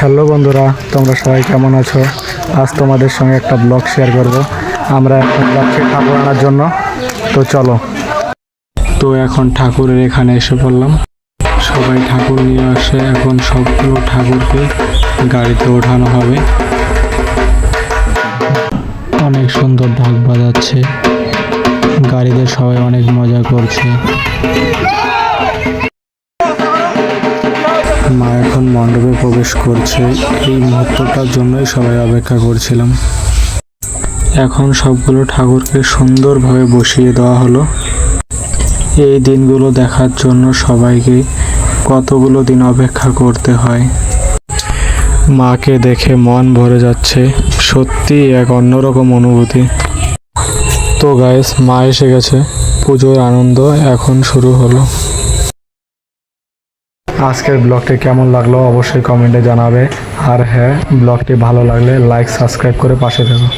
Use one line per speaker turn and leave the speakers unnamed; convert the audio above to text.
Hello বন্ধুরা, তোমরা সবাই কেমন আছো? আজ তোমাদের সঙ্গে একটা ব্লগ শেয়ার করব। আমরা এখন যাচ্ছি ঠাকুর আনার জন্য। তো চলো। তো এখন ঠাকুরের এখানে এসে পড়লাম। সবাই ঠাকুর নিয়ে আসে। এখন সবগুলো ঠাকুরকে গাড়িতে ওঠানো হবে। অনেক সুন্দর ঢাক বাজাচ্ছে। গাড়িতে সবাই অনেক মজা করছে। মণ্ডপে প্রবেশ করছে। এই মুহূর্তটার জন্যই সবাই অপেক্ষা করছিলাম। এখন সবগুলো ঠাকুরকে সুন্দরভাবে বসিয়ে দেওয়া হলো। এই দিনগুলো দেখার জন্য সবাইকে কতগুলো দিন অপেক্ষা করতে হয়। মাকে দেখে মন ভরে যাচ্ছে। সত্যি এক অন্যরকম অনুভূতি। তো গায়েস মা এসে গেছে। পুজোর আনন্দ এখন শুরু হলো। আজকের ব্লগটি কেমন লাগল অবশ্যই কমেন্টে জানাবে। আর হ্যাঁ ব্লগটি ভালো লাগলে লাইক সাবস্ক্রাইব করে পাশে থেকো।